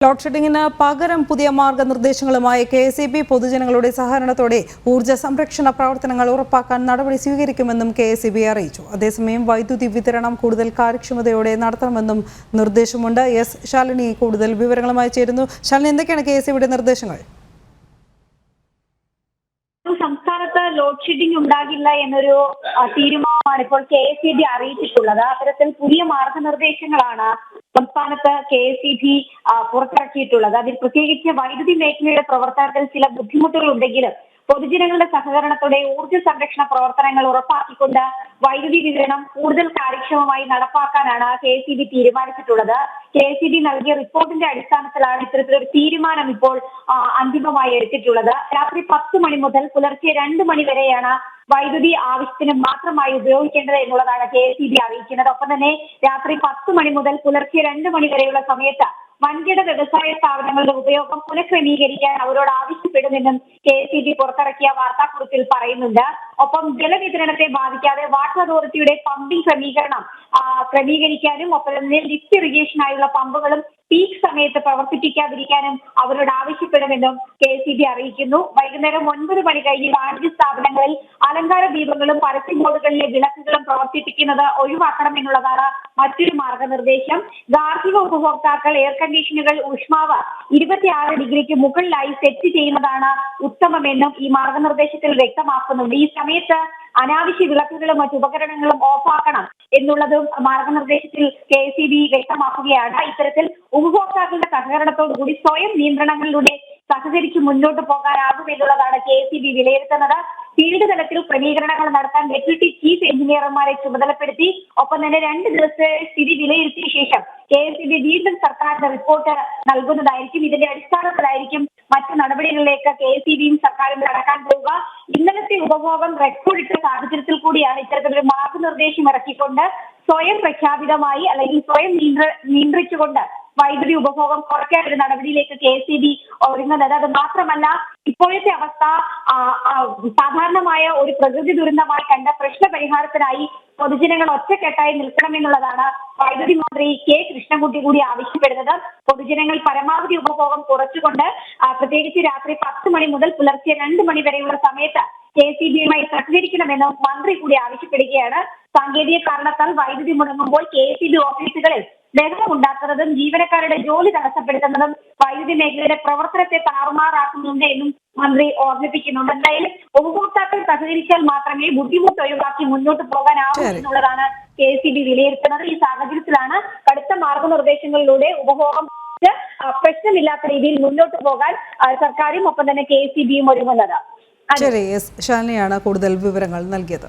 Load ഷെഡിങ്ങിന് പകരം പുതിയ മാർഗനിർദ്ദേശങ്ങളുമായി കെ എസ് ഇ ബി പൊതുജനങ്ങളുടെ സഹകരണത്തോടെ ഊർജ സംരക്ഷണ പ്രവർത്തനങ്ങൾ ഉറപ്പാക്കാൻ നടപടി സ്വീകരിക്കുമെന്നും കെ എസ് ഇ ബി അറിയിച്ചു. അതേസമയം വൈദ്യുതി വിതരണം കൂടുതൽ കാര്യക്ഷമതയോടെ നടത്തണമെന്നും നിർദ്ദേശമുണ്ട്. എസ് ശാലിനി കൂടുതൽ വിവരങ്ങളുമായി ചേരുന്നു. ശാലിനി എന്തൊക്കെയാണ് കെ എസ് ഇ നിർദ്ദേശങ്ങൾ? സംസ്ഥാനത്ത് ലോഡ് ഷെഡിംഗ് ഉണ്ടാകില്ല എന്നൊരു തീരുമാനമാണ് ഇപ്പോൾ കെ എസ് ഇ ബി അറിയിച്ചിട്ടുള്ളത്. അത്തരത്തിൽ പുതിയ മാർഗനിർദ്ദേശങ്ങളാണ് സംസ്ഥാനത്ത് കെ എസ് ഇ ബി പുറത്തിറക്കിയിട്ടുള്ളത്. അതിൽ പ്രത്യേകിച്ച് വൈദ്യുതി മേഖലയുടെ പ്രവർത്തനത്തിൽ ചില ബുദ്ധിമുട്ടുകൾ ഉണ്ടെങ്കിലും പൊതുജനങ്ങളുടെ സഹകരണത്തോടെ ഊർജ സംരക്ഷണ പ്രവർത്തനങ്ങൾ ഉറപ്പാക്കിക്കൊണ്ട് വൈദ്യുതി വിതരണം കൂടുതൽ കാര്യക്ഷമമായി നടപ്പാക്കാനാണ് കെ എസ് ഇ ബി തീരുമാനിച്ചിട്ടുള്ളത്. കെ എസ് ഇ ബി നൽകിയ റിപ്പോർട്ടിന്റെ അടിസ്ഥാനത്തിലാണ് ഇത്തരത്തിലൊരു തീരുമാനം ഇപ്പോൾ അന്തിമമായി എടുത്തിട്ടുള്ളത്. രാത്രി പത്ത് മണി മുതൽ പുലർച്ചെ രണ്ട് മണി വരെയാണ് വൈദ്യുതി ആവശ്യത്തിന് മാത്രമായി ഉപയോഗിക്കേണ്ടത് എന്നുള്ളതാണ് കെ എസ് ഇ ബി അറിയിക്കുന്നത്. ഒപ്പം തന്നെ രാത്രി പത്ത് മണി മുതൽ പുലർച്ചെ രണ്ട് മണി വരെയുള്ള സമയത്ത് വൻകിട വ്യവസായ സ്ഥാപനങ്ങളുടെ ഉപയോഗം പുനഃക്രമീകരിക്കാൻ അവരോട് ആവശ്യപ്പെടുമെന്നും കെ എസ് ഇ ബി പുറത്തിറക്കിയ വാർത്താക്കുറിപ്പിൽ പറയുന്നുണ്ട്. ഒപ്പം ജലവിതരണത്തെ ബാധിക്കാതെ വാട്ടർ അതോറിറ്റിയുടെ പമ്പിംഗ് ക്രമീകരണം ക്രമീകരിക്കാനും ഒപ്പം തന്നെ ലിഫ്റ്റ് ഇറിഗേഷനായുള്ള പമ്പുകളും പീക്ക് സമയത്ത് പ്രവർത്തിപ്പിക്കാതിരിക്കാനും അവരോട് ആവശ്യപ്പെടുമെന്നും കെ എസ് ബി അറിയിക്കുന്നു. വൈകുന്നേരം ഒൻപത് മണി കഴിഞ്ഞ് വാണിജ്യ സ്ഥാപനങ്ങളിൽ അലങ്കാര ദീപങ്ങളും പരസ്യ ബോർഡുകളിലെ വിളക്കുകളും പ്രവർത്തിപ്പിക്കുന്നത് ഒഴിവാക്കണമെന്നുള്ളതാണ് മറ്റൊരു മാർഗനിർദ്ദേശം. ഗാർഹിക ഉപഭോക്താക്കൾ എയർ കണ്ടീഷനുകൾ ഊഷ്മാവ് ഇരുപത്തിയാറ് ഡിഗ്രിക്ക് മുകളിലായി സെറ്റ് ചെയ്യുന്നതാണ് ഉത്തമമെന്നും ഈ മാർഗനിർദ്ദേശത്തിൽ വ്യക്തമാക്കുന്നുണ്ട്. ഈ സമയത്ത് അനാവശ്യ വിളക്കുകളും മറ്റു ഉപകരണങ്ങളും ഓഫാക്കണം എന്നുള്ളതും മാർഗനിർദ്ദേശത്തിൽ കെ സി ബി വ്യക്തമാക്കുകയാണ്. ഇത്തരത്തിൽ ഉപഭോക്താക്കളുടെ സഹകരണത്തോടു കൂടി സ്വയം നിയന്ത്രണങ്ങളിലൂടെ സഹകരിച്ച് മുന്നോട്ട് പോകാനാകും എന്നുള്ളതാണ് കെ എസ് ബി വിലയിരുത്തുന്നത്. ഫീൽഡ് തലത്തിൽ ക്രമീകരണങ്ങൾ നടത്താൻ ഡെപ്യൂട്ടി ചീഫ് എഞ്ചിനീയർമാരെ ചുമതലപ്പെടുത്തി. ഒപ്പം തന്നെ രണ്ട് ദിവസത്തെ സ്ഥിതി വിലയിരുത്തിയ ശേഷം കെ എസ് സി ബി വീണ്ടും സർക്കാരിന്റെ റിപ്പോർട്ട് നൽകുന്നതായിരിക്കും. ഇതിന്റെ അടിസ്ഥാനത്തിലായിരിക്കും മറ്റു നടപടികളിലേക്ക് കെ എസ് സി ബിയും സർക്കാരും കടക്കാൻ പോവുക. ഇന്നലത്തെ ഉപഭോഗം റെക്കോർഡിട്ട സാഹചര്യത്തിൽ കൂടിയാണ് ഇത്തരത്തിലൊരു മാർഗനിർദ്ദേശം ഇറക്കിക്കൊണ്ട് സ്വയം പ്രഖ്യാപിതമായി അല്ലെങ്കിൽ സ്വയം നിയന്ത്ര നിയന്ത്രിച്ചുകൊണ്ട് വൈദ്യുതി ഉപഭോഗം കുറയ്ക്കാൻ ഒരു നടപടിയിലേക്ക് കെ എസ് ഇ ബി ഒരുങ്ങുന്നത്. അത് മാത്രമല്ല ഇപ്പോഴത്തെ അവസ്ഥ സാധാരണമായ ഒരു പ്രകൃതി ദുരന്തമായി കണ്ട പ്രശ്ന പരിഹാരത്തിനായി പൊതുജനങ്ങൾ ഒറ്റക്കെട്ടായി നിൽക്കണമെന്നുള്ളതാണ് വൈദ്യുതി മന്ത്രി കെ കൃഷ്ണൻകുട്ടി കൂടി ആവശ്യപ്പെടുന്നത്. പൊതുജനങ്ങൾ പരമാവധി ഉപഭോഗം കുറച്ചുകൊണ്ട് പ്രത്യേകിച്ച് രാത്രി പത്ത് മണി മുതൽ പുലർച്ചെ രണ്ട് മണി വരെയുള്ള സമയത്ത് കെ സി ബിയുമായി സഹകരിക്കണമെന്നും മന്ത്രി കൂടി ആവശ്യപ്പെടുകയാണ്. സാങ്കേതിക കാരണത്താൽ വൈദ്യുതി മുടങ്ങുമ്പോൾ കെ സി ബി ഓഫീസുകളിൽ ബഹളം ഉണ്ടാക്കുന്നതും ജീവനക്കാരുടെ ജോലി തടസ്സപ്പെടുത്തുന്നതും വൈദ്യുതി മേഖലയുടെ പ്രവർത്തനത്തെ താറുമാറാക്കുന്നുണ്ട് എന്നും മന്ത്രി ഓർമ്മിപ്പിക്കുന്നുണ്ട്. എന്തായാലും ഉപഭോക്താക്കൾ സഹകരിച്ചാൽ മാത്രമേ ബുദ്ധിമുട്ട് ഒഴിവാക്കി മുന്നോട്ട് പോകാനാവൂ. എന്നുള്ളതാണ് കെ സി ബി വിലയിരുത്തുന്നത്. ഈ സാഹചര്യത്തിലാണ് കടുത്ത മാർഗനിർദ്ദേശങ്ങളിലൂടെ ഉപഭോഗം പ്രശ്നമില്ലാത്ത രീതിയിൽ മുന്നോട്ട് പോകാൻ സർക്കാരും ഒപ്പം തന്നെ കെ സി ബിയും ഒരുങ്ങുന്നത്. ശരി എസ് കൂടുതൽ വിവരങ്ങൾ നൽകിയത്.